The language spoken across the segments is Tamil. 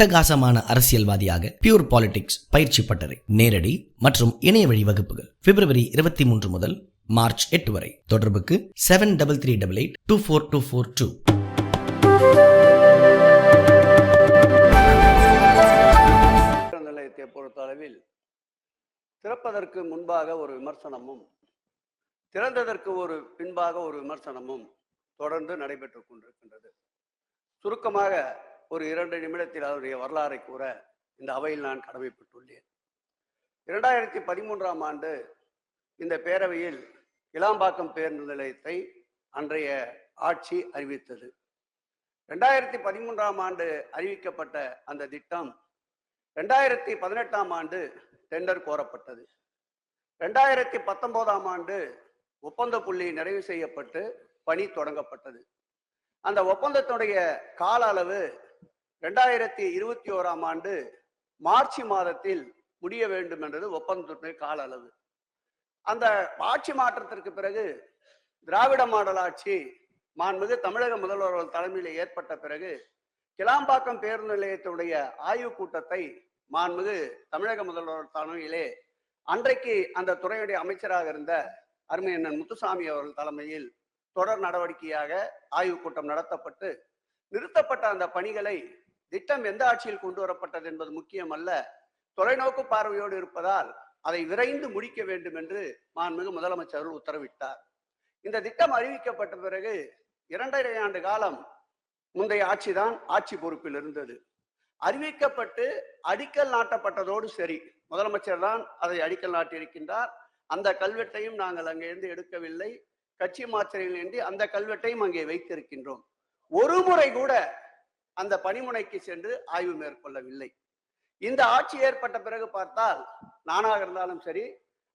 அட்டகாசமான அரசியல்வாதியாக பியூர் பாலிடிக்ஸ் பயிற்சி பட்டறை நேரடி மற்றும் இணைய வழி வகுப்புகள் பிப்ரவரி இருபத்தி மூன்று முதல் மார்ச் எட்டு வரை. தொடர்புக்கு seven double three double eight two four two four two நிலையத்தை பொறுத்தளவில் திறப்பதற்கு முன்பாக ஒரு விமர்சனமும் திறந்ததற்கு ஒரு பின்பாக ஒரு விமர்சனமும் தொடர்ந்து நடைபெற்றுக் கொண்டிருக்கின்றது. சுருக்கமாக ஒரு இரண்டு நிமிடத்தில் அவருடைய வரலாறை கூற இந்த அவையில் நான் கடமைப்பட்டுள்ளேன். இரண்டாயிரத்தி பதிமூன்றாம் ஆண்டு இந்த பேரவையில் இளாம்பாக்கம் பேருந்து நிலையத்தை அன்றைய ஆட்சி அறிவித்தது. ரெண்டாயிரத்தி பதிமூன்றாம் ஆண்டு அறிவிக்கப்பட்ட அந்த திட்டம் ரெண்டாயிரத்தி பதினெட்டாம் ஆண்டு டெண்டர் கோரப்பட்டது. ரெண்டாயிரத்தி பத்தொன்பதாம் ஆண்டு ஒப்பந்த புள்ளி நிறைவு செய்யப்பட்டு பணி தொடங்கப்பட்டது. அந்த ஒப்பந்தத்துடைய கால அளவு ரெண்டாயிரத்தி இருபத்தி ஓராம் ஆண்டு மார்ச் மாதத்தில் முடிய வேண்டும் என்றது ஒப்பந்தத்துடைய கால அளவு. அந்த ஆட்சி மாற்றத்திற்கு பிறகு திராவிட மாடல் ஆட்சி மாண்புமிகு தமிழக முதல்வர் தலைமையில் ஏற்பட்ட பிறகு கிளாம்பாக்கம் பேருந்து நிலையத்தினுடைய ஆய்வுக் கூட்டத்தை மாண்புமிகு தமிழக முதல்வர் தலைமையிலே அன்றைக்கு அந்த துறையுடைய அமைச்சராக இருந்த அருமையண்ணன் முத்துசாமி அவர்கள் தலைமையில் தொடர் நடவடிக்கையாக ஆய்வுக் கூட்டம் நடத்தப்பட்டு நிறுத்தப்பட்ட அந்த பணிகளை திட்டம் எந்த ஆட்சியில் கொண்டு வரப்பட்டது என்பது முக்கியம் அல்ல தொலைநோக்கு பார்வையோடு இருப்பதால் அதை விரைந்து முடிக்க வேண்டும் என்று மாண்புமிகு முதலமைச்சர் உத்தரவிட்டார். இந்த திட்டம் அறிவிக்கப்பட்ட பிறகு இரண்டரை ஆண்டு காலம் முந்தைய ஆட்சிதான் ஆட்சி பொறுப்பில் இருந்தது. அறிவிக்கப்பட்டு அடிக்கல் நாட்டப்பட்டதோடு சரி முதலமைச்சர் தான் அதை அடிக்கல் நாட்டியிருக்கின்றார். அந்த கல்வெட்டையும் நாங்கள் அங்கிருந்து எடுக்கவில்லை. கட்சி மாத்திரையின்றி அந்த கல்வெட்டையும் அங்கே வைத்திருக்கின்றோம். ஒரு முறை கூட அந்த பணிமுனைக்கு சென்று ஆய்வு மேற்கொள்ளவில்லை. இந்த ஆட்சி ஏற்பட்ட பிறகு பார்த்தால் நானாக இருந்தாலும் சரி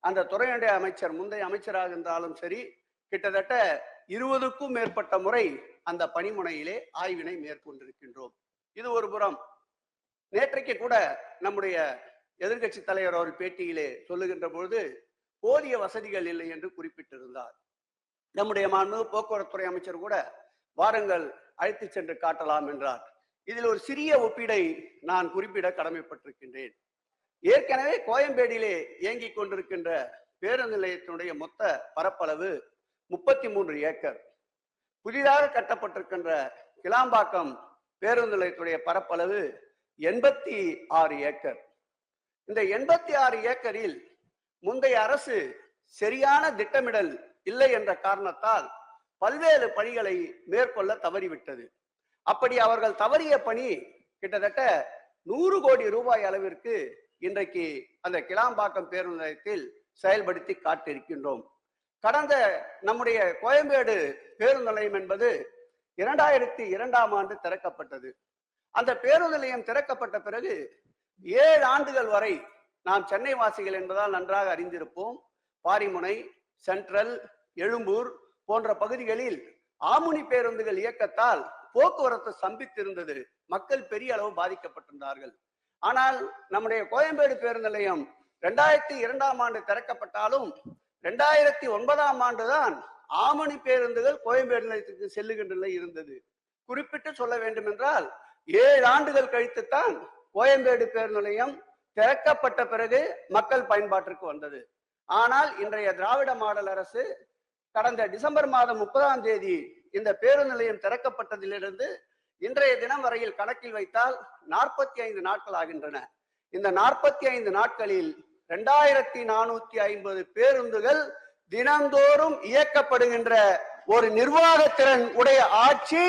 அந்த துறையுடைய அமைச்சர் முந்தைய அமைச்சராக இருந்தாலும் சரி கிட்டத்தட்ட இருபதுக்கும் மேற்பட்ட முறை அந்த பணிமுனையிலே ஆய்வினை மேற்கொண்டிருக்கின்றோம். இது ஒரு புறம். நேற்றைக்கு கூட நம்முடைய எதிர்கட்சி தலைவர் அவர் பேட்டியிலே சொல்லுகின்ற பொழுது போதிய வசதிகள் இல்லை என்று குறிப்பிட்டிருந்தார். நம்முடைய மாண்பு போக்குவரத்துறை அமைச்சர் கூட வாருங்கள் அழைத்து சென்று காட்டலாம் என்றார். இதில் ஒரு சிறிய ஒப்பீடை நான் குறிப்பிட கடமைப்பட்டிருக்கின்றேன். ஏற்கனவே கோயம்பேடியிலே இயங்கிக் கொண்டிருக்கின்ற பேருந்து நிலையத்தினுடைய மொத்த பரப்பளவு முப்பத்தி மூன்று ஏக்கர். புதிதாக கட்டப்பட்டிருக்கின்ற கிளாம்பாக்கம் பேருந்து நிலையத்துடைய பரப்பளவு எண்பத்தி ஆறு ஏக்கர். இந்த எண்பத்தி ஆறு ஏக்கரில் முந்தைய அரசு சரியான திட்டமிடல் இல்லை என்ற காரணத்தால் பல்வேறு பணிகளை மேற்கொள்ள தவறிவிட்டது. அப்படி அவர்கள் தவறிய பணி கிட்டத்தட்ட நூறு கோடி ரூபாய் அளவிற்கு இன்றைக்கு அந்த கிளாம்பாக்கம் பேருந்து நிலையத்தில் செயல்படுத்தி காட்டியிருக்கின்றோம் கடந்த நம்முடைய கோயம்பேடு பேருந்து நிலையம் என்பது இரண்டாயிரத்தி இரண்டாம் ஆண்டு திறக்கப்பட்டது. அந்த பேருந்து நிலையம் திறக்கப்பட்ட பிறகு ஏழு ஆண்டுகள் வரை நாம் சென்னை வாசிகள் என்பதால் நன்றாக அறிந்திருப்போம். பாரிமுனை சென்ட்ரல் எழும்பூர் போன்ற பகுதிகளில் ஆமுனி பேருந்துகள் இயக்கத்தால் போக்குவரத்து சம்பித்திருந்தது மக்கள் பெரிய அளவு பாதிக்கப்பட்டிருந்தார்கள். ஆனால் நம்முடைய கோயம்பேடு பேருந்து நிலையம் ரெண்டாயிரத்தி இரண்டாம் ஆண்டு திறக்கப்பட்டாலும் ரெண்டாயிரத்தி ஒன்பதாம் ஆண்டுதான் ஆமணி பேருந்துகள் கோயம்பேடு நிலையத்துக்கு செல்லுகின்ற நிலை இருந்தது. குறிப்பிட்டு சொல்ல வேண்டும் என்றால் ஏழு ஆண்டுகள் கழித்துத்தான் கோயம்பேடு பேருந்து நிலையம் திறக்கப்பட்ட பிறகு மக்கள் பயன்பாட்டிற்கு வந்தது. ஆனால் இன்றைய திராவிட மாடல் அரசு கடந்த டிசம்பர் மாதம் முப்பதாம் தேதி இந்த பேருந்து நிலையம் திறக்கப்பட்டதிலிருந்து இன்றைய தினம் வரையில் கணக்கில் வைத்தால் நாற்பத்தி ஐந்து நாட்கள் ஆகின்றன. இந்த நாற்பத்தி ஐந்து நாட்களில் இரண்டாயிரத்தி நானூத்தி ஐம்பது பேருந்துகள் தினந்தோறும் இயக்கப்படுகின்ற ஒரு நிர்வாகத்திறன் உடைய ஆட்சி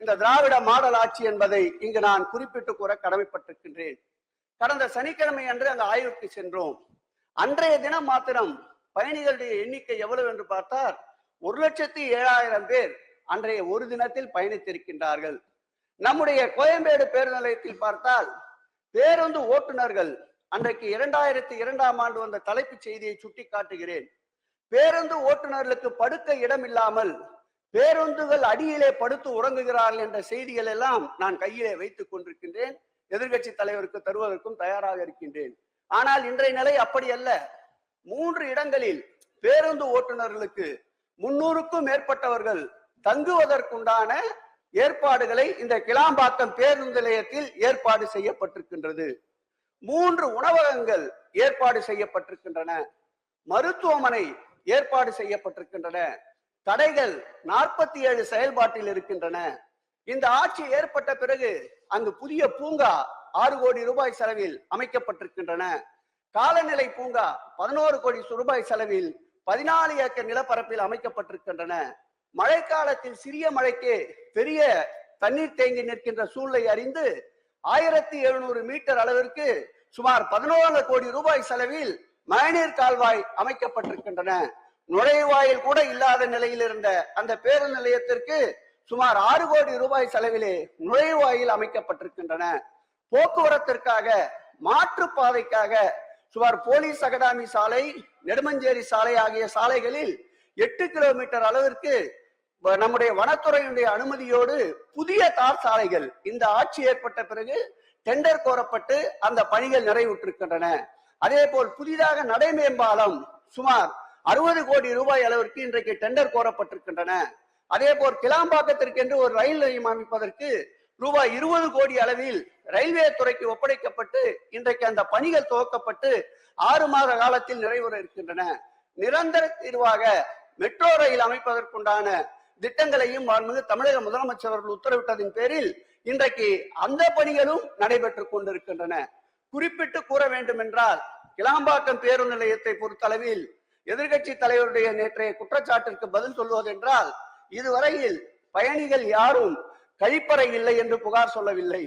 இந்த திராவிட மாடல் ஆட்சி என்பதை இங்கு நான் குறிப்பிட்டு கூற கடமைப்பட்டிருக்கின்றேன். கடந்த சனிக்கிழமை அன்று அந்த ஆய்வுக்கு சென்றோம். அன்றைய தினம் மாத்திரம் பயணிகளுடைய எண்ணிக்கை எவ்வளவு என்று பார்த்தால் ஒரு லட்சத்தி ஏழாயிரம் பேர் அன்றைய ஒரு தினத்தில் பயணித்திருக்கின்றார்கள். நம்முடைய கோயம்பேடு பேருந்து நிலையத்தில் பார்த்தால் பேருந்து ஓட்டுநர்கள் அன்றைக்கு இரண்டாயிரத்தி இரண்டாம் ஆண்டு வந்த தலைப்புச் செய்தியை சுட்டி காட்டுகிறேன் பேருந்து ஓட்டுநர்களுக்கு படுக்க இடம் இல்லாமல் பேருந்துகள் அடியிலே படுத்து உறங்குகிறார்கள் என்ற செய்திகள் எல்லாம் நான் கையிலே வைத்துக் கொண்டிருக்கின்றேன். எதிர்கட்சி தலைவருக்கு தருவதற்கும் தயாராக இருக்கின்றேன். ஆனால் இன்றைய நிலை அப்படி அல்ல. மூன்று இடங்களில் பேருந்து ஓட்டுநர்களுக்கு முன்னூறுக்கும் மேற்பட்டவர்கள் தங்குவதற்குண்டான ஏற்பாடுகளை இந்த கிளாம்பாக்கம் பேருந்து நிலையத்தில் ஏற்பாடு செய்யப்பட்டிருக்கின்றது. மூன்று உணவகங்கள் ஏற்பாடு செய்யப்பட்டிருக்கின்றன. மருத்துவமனை ஏற்பாடு செய்யப்பட்டிருக்கின்றன. தடைகள் நாற்பத்தி ஏழு செயல்பாட்டில் இருக்கின்றன. இந்த ஆட்சி ஏற்பட்ட பிறகு அங்கு புதிய பூங்கா ஆறு கோடி ரூபாய் செலவில் அமைக்கப்பட்டிருக்கின்றன. காலநிலை பூங்கா பதினோரு கோடி ரூபாய் செலவில் பதினாலு ஏக்கர் நிலப்பரப்பில் அமைக்கப்பட்டிருக்கின்றன. மழைக்காலத்தில் சிறிய மழைக்கு பெரிய தண்ணீர் தேங்கி நிற்கின்ற சூழலை அறிந்து ஆயிரத்தி எழுநூறு மீட்டர் அளவிற்கு சுமார் பதினோரு கோடி ரூபாய் செலவில் மழைநீர் கால்வாய் அமைக்கப்பட்டிருக்கின்றன. நுழைவாயில் கூட இல்லாத நிலையில் இருந்த அந்த பேருந்து நிலையத்திற்கு சுமார் ஆறு கோடி ரூபாய் செலவிலே நுழைவாயில் அமைக்கப்பட்டிருக்கின்றன. போக்குவரத்திற்காக மாற்றுப்பாதைக்காக சுமார் போலீஸ் அகாடமி சாலை நெடுமஞ்சேரி சாலை ஆகிய சாலைகளில் எட்டு கிலோமீட்டர் அளவிற்கு வ- நம்முடைய வனத்துறையினுடைய அனுமதியோடு புதிய தார் சாலைகள் இந்த ஆட்சி ஏற்பட்ட பிறகு டெண்டர் கோரப்பட்டு அந்த பணிகள் நிறைவுற்றிருக்கின்றன. அதே போல் புதிதாக நடைமேம்பாலம் சுமார் அறுபது கோடி ரூபாய் அளவிற்கு இன்றைக்கு டெண்டர் கோரப்பட்டிருக்கின்றன. அதே போல் கிளாம்பாக்கத்திற்கென்று ஒரு ரயில் நிலையம் அமைப்பதற்கு ரூபாய் இருபது கோடி அளவில் ரயில்வே துறைக்கு ஒப்படைக்கப்பட்டு இன்றைக்கு அந்த பணிகள் துவக்கப்பட்டு ஆறு மாத காலத்தில் நிறைவுற இருக்கின்றன. நிரந்தர தீர்வாக மெட்ரோ ரயில் அமைப்பதற்குண்டான திட்டங்களையும் மாண்புமிகு தமிழக முதலமைச்சர் அவர்கள் உத்தரவிட்டதின் பேரில் இன்றைக்கு அந்த பணிகளும் நடைபெற்றுக் கொண்டிருக்கின்றன. குறிப்பிட்டு கூற வேண்டும் என்றால் கிளாம்பாக்கம் பேருந்து நிலையத்தை பொறுத்தளவில் எதிர்கட்சி தலைவருடைய நேற்றைய குற்றச்சாட்டிற்கு பதில் சொல்வதென்றால் இதுவரையில் பயணிகள் யாரும் கழிப்பறை இல்லை என்று புகார் சொல்லவில்லை.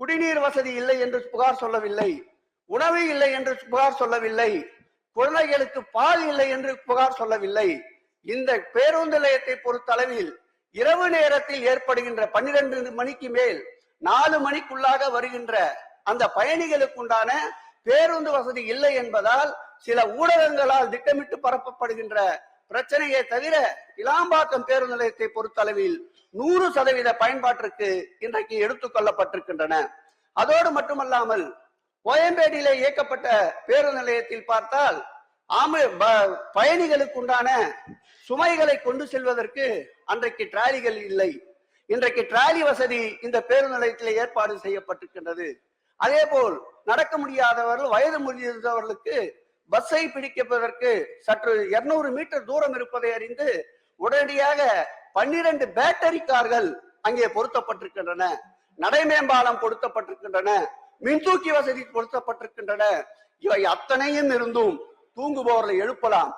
குடிநீர் வசதி இல்லை என்று புகார் சொல்லவில்லை. உணவு இல்லை என்று புகார் சொல்லவில்லை. குழந்தைகளுக்கு பால் இல்லை என்று புகார் சொல்லவில்லை. இந்த பேருந்து நிலையத்தை பொறுத்தளவில் இரவு நேரத்தில் ஏற்படுகின்ற பன்னிரண்டு மணிக்கு மேல் நாலு மணிக்குள்ளாக வருகின்ற அந்த பயணிகளுக்குண்டான பேருந்து வசதி இல்லை என்பதால் சில ஊடகங்களால் திட்டமிட்டு பரப்பப்படுகின்ற பிரச்சனையை தவிர இளாம்பாக்கம் பேருந்து நிலையத்தை பொறுத்தளவில் நூறு சதவீத பயன்பாட்டிற்கு இன்றைக்கு எடுத்துக்கொள்ளப்பட்டிருக்கின்றன அதோடு மட்டுமல்லாமல் கோயம்பேடியில இயக்கப்பட்ட பேருந்து நிலையத்தில் பார்த்தால் ஆமை ப- பயணிகளுக்குண்டான சுமைகளை கொண்டு செல்வதற்கு அன்றைக்கு டிராலிகள் இல்லை. இன்றைக்கு டிராலி வசதி இந்த பேருந்து நிலையத்தில் ஏற்பாடு செய்யப்பட்டிருக்கின்றது. அதே போல் நடக்க முடியாதவர்கள் வயது முடிந்தவர்களுக்கு பஸ்ஸை பிடிப்பதற்கு சற்று 200 மீட்டர் தூரம் இருப்பதை அறிந்து உடனடியாக பன்னிரண்டு பேட்டரி கார்கள் அங்கே பொருத்தப்பட்டிருக்கின்றன. நடைமேம்பாலம் பொருத்தப்பட்டிருக்கின்றன. மின்தூக்கி வசதி பொருத்தப்பட்டிருக்கின்றன. இவை அத்தனையும் இருந்தும் தூங்குபவர்களை எழுப்பலாம்.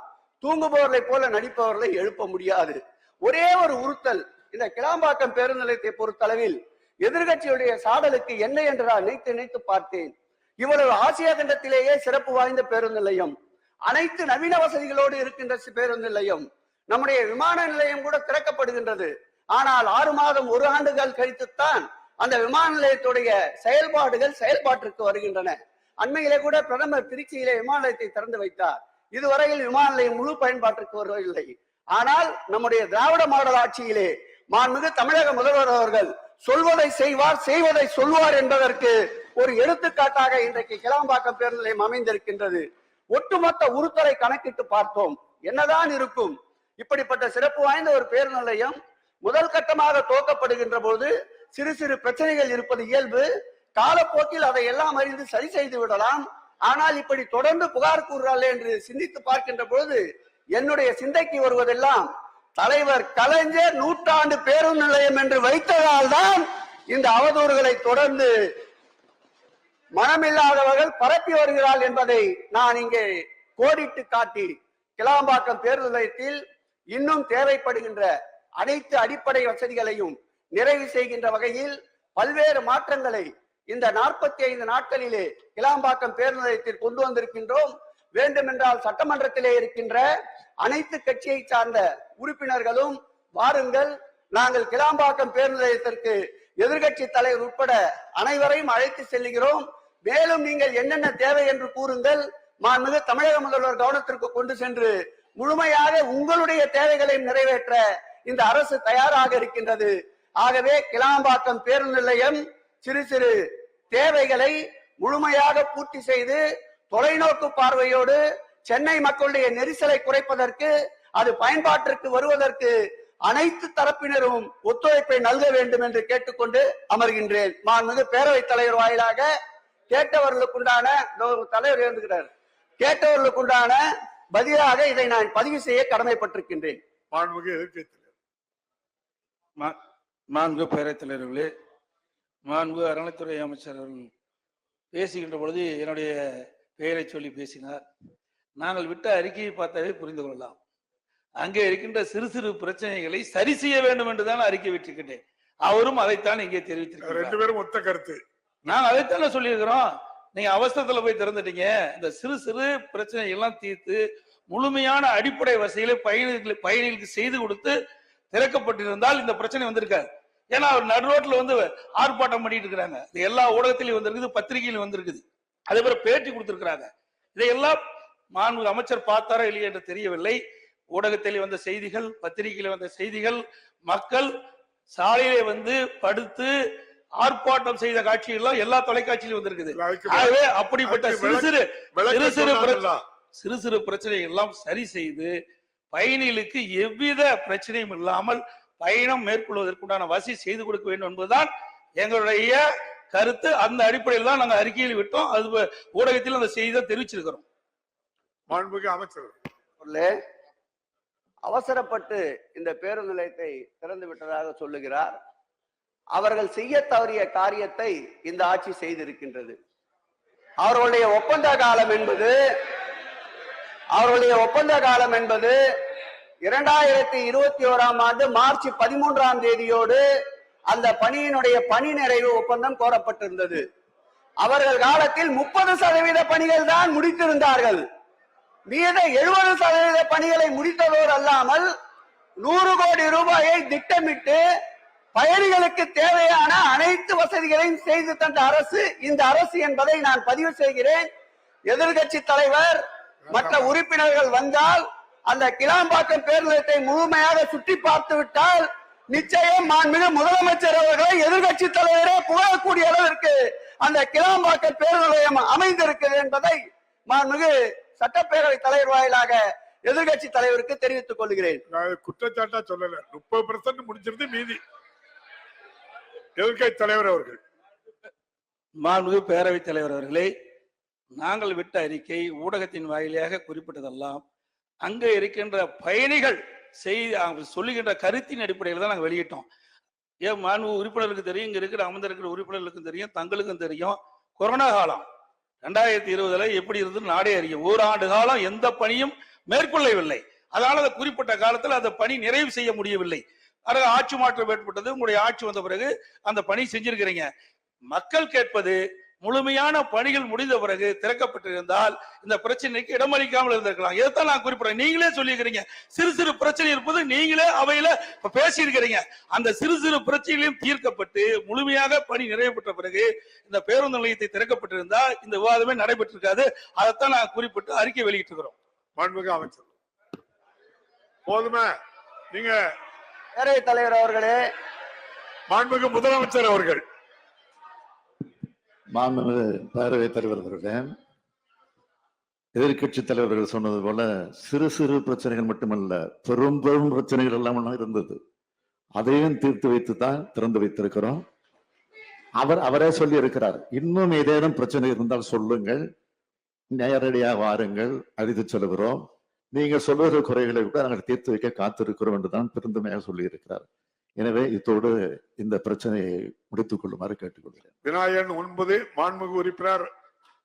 தூங்குபவர்களை போல நடிப்பவர்களை எழுப்ப முடியாது. ஒரே ஒரு உறுத்தல் இந்த கிளாம்பாக்கம் பேருந்து நிலையத்தை பொறுத்தளவில் எதிர்கட்சியுடைய சாடலுக்கு என்ன என்று நான் நினைத்து நினைத்து பார்த்தேன். இவ்வளவு ஆசியா கண்டத்திலேயே சிறப்பு வாய்ந்த பேருந்து நிலையம். அனைத்து நவீன வசதிகளோடு இருக்கின்ற பேருந்து நிலையம். நம்முடைய விமான நிலையம் கூட திறக்கப்படுகின்றது. ஆனால் ஆறு மாதம் ஒரு ஆண்டுகள் கழித்துத்தான் அந்த விமான நிலையத்துடைய செயல்பாடுகள் செயல்பாட்டிற்கு வருகின்றன. அண்மையிலே கூட பிரதமர் திருச்சியிலே விமான நிலையத்தை திறந்து வைத்தார். இதுவரையில் விமான நிலையம் முழு பயன்பாட்டிற்கு வருவதில்லை. ஆனால் நம்முடைய திராவிட மாடல் ஆட்சியிலே மாண்புமிகு தமிழக முதல்வர் அவர்கள் சொல்வதை செய்வார் செய்வதை சொல்வார் என்பதற்கு ஒரு எடுத்துக்காட்டாக இன்றைக்கு கிளாம்பாக்கம் பேருந்து நிலையம் அமைந்திருக்கின்றது. ஒட்டுமொத்த உறுத்தலை கணக்கிட்டு பார்த்தோம். என்னதான் இருக்கும்? இப்படிப்பட்ட சிறப்பு வாய்ந்த ஒரு பேருந்து நிலையம் முதல் கட்டமாக துவக்கப்படுகின்ற போது சிறு சிறு பிரச்சனைகள் இருப்பது இயல்பு. காலப்போக்கில் அதை எல்லாம் அறிந்து சரி செய்து விடலாம். ஆனால் இப்படி தொடர்ந்து புகார் கூறுறாளே என்று சிந்தித்து பார்க்கின்ற பொழுது என்னுடைய சிந்தைக்கு வருவதெல்லாம் தலைவர் கலைஞர் நூற்றாண்டு பேருந்து நிலையம் என்று வைத்ததால் தான் இந்த அவதூறுகளை தொடர்ந்து மனமில்லாதவர்கள் பரப்பி வருகிறாள் என்பதை நான் இங்கே கோடிட்டு காட்டி கிளாம்பாக்கம் பேருந்து நிலையத்தில் இன்னும் தேவைப்படுகின்ற அனைத்து அடிப்படை வசதிகளையும் நிறைவு செய்கின்ற வகையில் பல்வேறு மாற்றங்களை இந்த நாற்பத்தி ஐந்து நாட்களிலே கிளாம்பாக்கம் பேருந்து நிலையத்தில் கொண்டு வந்திருக்கின்றோம். வேண்டுமென்றால் சட்டமன்றத்திலே இருக்கின்ற அனைத்து கட்சியை சார்ந்த உறுப்பினர்களும் வாருங்கள். நாங்கள் கிளாம்பாக்கம் பேருந்து நிலையத்திற்கு எதிர்கட்சி தலைவர் உட்பட அனைவரையும் அழைத்து செல்லுகிறோம் மேலும் நீங்கள் என்னென்ன தேவை என்று கூறுங்கள். மாண்புமிகு தமிழக முதல்வர் கவனத்திற்கு கொண்டு சென்று முழுமையாக உங்களுடைய தேவைகளையும் நிறைவேற்ற இந்த அரசு தயாராக இருக்கின்றது. ஆகவே கிளாம்பாக்கம் பேருந்து நிலையம் சிறு சிறு தேவைகளை முழுமையாக பூர்த்தி செய்து தொலைநோக்கு பார்வையோடு சென்னை மக்களுடைய நெரிசலை குறைப்பதற்கு அது பயன்பாட்டிற்கு வருவதற்கு அனைத்து தரப்பினரும் ஒத்துழைப்பை நல்க வேண்டும் என்று கேட்டுக்கொண்டு அமர்கின்றேன். மாண்புமிகு பேரவைத் தலைவர் வாயிலாக கேட்டவர்களுக்குண்டான தலைவர் இருந்துகிறார் கேட்டவர்களுக்குண்டான பதிலாக இதை நான் பதிவு செய்ய கடமைப்பட்டிருக்கின்றேன். மாண்புமிகு மாண்பு பேரவைத் தலைவர்களே மாண்பு அறநிலைத்துறை அமைச்சர் அவர்கள் பேசுகின்ற பொழுது என்னுடைய பெயரை சொல்லி பேசினார். நாங்கள் விட்ட அறிக்கையை பார்த்தாவே புரிந்து கொள்ளலாம். அங்கே இருக்கின்ற சிறு சிறு பிரச்சனைகளை சரி செய்ய வேண்டும் என்றுதான் அறிக்கை விட்டிருக்கின்றேன். அவரும் அதைத்தான் இங்கே ரெண்டு தெரிவித்திருக்கிறார் பேரும் ஒத்த கருத்து. நாங்க அதைத்தானே சொல்லியிருக்கிறோம். நீங்க அவசரத்துல போய் திறந்துட்டீங்க. இந்த சிறு சிறு பிரச்சனை எல்லாம் தீர்த்து முழுமையான அடிப்படை வசதிகளை பயணிகள் பயணிகளுக்கு செய்து கொடுத்து திறக்கப்பட்டிருந்தால் இந்த பிரச்சனை வந்திருக்காது. ஏன்னா அவர் நடுரோட்டில் வந்து ஆர்ப்பாட்டம் பண்ணிட்டு இருக்கிறாங்க. இது எல்லா ஊடகத்திலையும் வந்திருக்குது பத்திரிகையிலும் வந்திருக்குது. அதே போல பேட்டி கொடுத்திருக்கிறாங்க. இதையெல்லாம் மாண்பு அமைச்சர் பார்த்தாரா இல்லையா என்று தெரியவில்லை. ஊடகத்தில் வந்த செய்திகள் பத்திரிகையில் வந்த செய்திகள் மக்கள் சாலையிலே வந்து படுத்து ஆர்ப்பாட்டம் செய்த காட்சியெல்லாம் எல்லா தொலைக்காட்சியிலும் வந்திருக்குது. ஆகவே அப்படிப்பட்ட சிறு சிறு சிறு சிறு. சிறு சிறு பிரச்சனைகள் எல்லாம் சரி செய்து பயணிகளுக்கு எவ்வித பிரச்சனையும் இல்லாமல் பயணம் மேற்கொள்வதற்குண்டான வசதி செய்து கொடுக்க வேண்டும் என்பதுதான் எங்களுடைய கருத்து. அந்த அடிப்படையில் தான் நாங்க அறிக்கையில் விட்டோம். அது ஊடகத்தில் அந்த செய்தியை தெரிவிச்சிருக்கிறோம். மாண்புமிகு அமைச்சர். அவசரப்பட்டு இந்த பேருந்து நிலையத்தை திறந்து விட்டதாக சொல்லுகிறார். அவர்கள் செய்ய தவறிய காரியத்தை இந்த ஆட்சி செய்திருக்கின்றது. அவர்களுடைய ஒப்பந்த காலம் என்பது அவர்களுடைய ஒப்பந்த காலம் என்பது இரண்டாயிரத்தி இருபத்தி ஓராம் ஆண்டு மார்ச் பதிமூன்றாம் தேதியோடு அந்த பணியினுடைய பணி நிறைவு ஒப்பந்தம் கோரப்பட்டிருந்தது. அவர்கள் காலத்தில் முப்பது சதவீத பணிகள் தான் முடித்திருந்தார்கள். மீத எழுபது சதவீத பணிகளை முடித்ததோடு அல்லாமல் நூறு கோடி ரூபாயை திட்டமிட்டு பயணிகளுக்கு தேவையான அனைத்து வசதிகளையும் செய்து தந்த அரசு இந்த அரசு என்பதை நான் பதிவு செய்கிறேன். எதிர்கட்சி தலைவர் மற்ற உறுப்பினர்கள் வந்தால் அந்த கிளாம்பாக்கம் பேருந்தத்தை முழுமையாக சுற்றி பார்த்து விட்டால் நிச்சயம் மாண்புமிகு முதலமைச்சர் அவர்களை எதிர்கட்சி தலைவரே புகழக்கூடிய அளவிற்கு அந்த கிளாம்பாக்கம் பேருந்து நிலையம் அமைந்திருக்கிறது என்பதை மாண்புமிகு சட்டப்பேரவை தலைவர் வாயிலாக எதிர்கட்சி தலைவருக்கு தெரிவித்துக் கொள்கிறேன். நான் குற்றச்சாட்டா சொல்லல. முப்பது பெர்சன்ட் முடிச்சிருந்து மீதி. எதிர்க்கட்சி தலைவர் அவர்கள். மாண்புமிகு பேரவைத் தலைவர் அவர்களே நாங்கள் விட்ட அறிக்கை ஊடகத்தின் வாயிலாக குறிப்பிட்டதெல்லாம் அங்கே இருக்கின்ற பயணிகள் செய்தி அவங்க சொல்லுகின்ற கருத்தின் அடிப்படையில் தான் நாங்கள் வெளியிட்டோம். ஏன் மாண்பு உறுப்பினர்களுக்கு தெரியும் இங்க இருக்கிற அமர்ந்திருக்கிற உறுப்பினர்களுக்கும் தெரியும் தங்களுக்கும் தெரியும். கொரோனா காலம் ரெண்டாயிரத்தி இருபதுல எப்படி இருந்தது நாடே அறியும். ஓராண்டு காலம் எந்த பணியும் மேற்கொள்ளவில்லை. அதனால அந்த குறிப்பிட்ட காலத்தில் அந்த பணி நிறைவு செய்ய முடியவில்லை. அதனால ஆட்சி மாற்றம் ஏற்பட்டது உங்களுடைய ஆட்சி வந்த பிறகு அந்த பணி செஞ்சிருக்கிறீங்க. மக்கள் கேட்பது முழுமையான பணிகள் முடிந்த பிறகு திறக்கப்பட்டிருந்தால் இந்த பிரச்சனைக்கு இடமளிக்காமல் இருந்திருக்கலாம். இதைத்தான் நான் குறிப்பிடுறேன். நீங்களே சொல்லியிருக்கிறீங்க. சிறு சிறு பிரச்சனை இருப்பது நீங்களே அவையில பேசியிருக்கிறீங்க. அந்த சிறு சிறு பிரச்சனைகளையும் தீர்க்கப்பட்டு முழுமையாக பணி நிறைவு பெற்ற பிறகு இந்த பேருந்து நிலையத்தை திறக்கப்பட்டிருந்தால் இந்த விவாதமே நடைபெற்றிருக்காது. அதைத்தான் நான் குறிப்பிட்டு அறிக்கை வெளியிட்டிருக்கிறோம். மாண்புமிகு அமைச்சர். போதுமே. நீங்க பேரவைத் தலைவர் அவர்களே. மாண்புமிகு முதலமைச்சர் அவர்கள். மாண்புமிகு பேரவைத் தலைவர் அவர்களே எதிர்க்கட்சி தலைவர்கள் சொன்னது போல சிறு சிறு பிரச்சனைகள் மட்டுமல்ல பெரும் பெரும் பிரச்சனைகள் எல்லாம் இருந்தது. அதையும் தீர்த்து வைத்து தான் திறந்து வைத்திருக்கிறோம். அவர் அவரே சொல்லி இருக்கிறார் இன்னும் ஏதேனும் பிரச்சனை இருந்தால் சொல்லுங்கள் நேரடியாக வாருங்கள் அழைத்து செல்கிறோம். நீங்க சொல்லுகிற குறைகளை கூட நாங்கள் தீர்த்து வைக்க காத்திருக்கிறோம் என்றுதான் பெருந்தமையாக சொல்லி இருக்கிறார் எனவே இத்தோடு இந்த பிரச்சனையை முடித்துக் கொள்ளுமாறு கேட்டுக்கொள்கிறேன். விநாயகன் ஒன்பது மாண்புமிகு உறுப்பினர்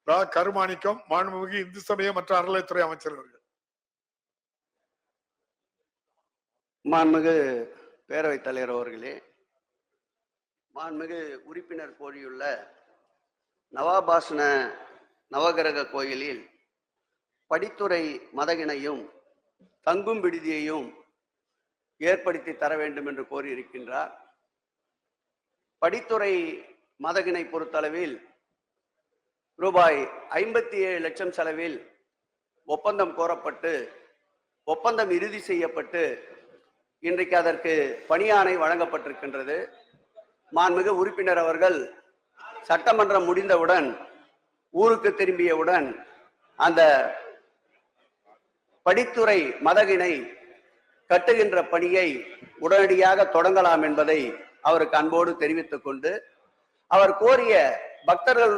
ரா. கருமாணிக்கம் மாண்புமிகு இந்து சமய மற்றும் அறநிலைத்துறை அமைச்சர் அவர்கள். மாண்புமிகு பேரவைத் தலைவர் அவர்களே மாண்புமிகு உறுப்பினர் கோரியுள்ள நவாபாசன நவகிரக கோயிலில் படித்துறை மதகினையும் தங்கும் விடுதியையும் ஏற்படுத்தி தர வேண்டும் என்று கோரியிருக்கின்றார். படித்துறை மதகினை பொறுத்தளவில் ரூபாய் ஐம்பத்தி ஏழு லட்சம் செலவில் ஒப்பந்தம் கோரப்பட்டு ஒப்பந்தம் இறுதி செய்யப்பட்டு இன்றைக்கு அதற்கு பணியாணை வழங்கப்பட்டிருக்கின்றது. மாண்புமிகு உறுப்பினர் அவர்கள் சட்டமன்றம் முடிந்தவுடன் ஊருக்கு திரும்பியவுடன் அந்த படித்துறை மதகினை கட்டுகின்ற பணியை உடனடியாக தொடங்கலாம் என்பதை அவருக்கு அன்போடு தெரிவித்துக் கொண்டு அவர் கோரிய பக்தர்கள்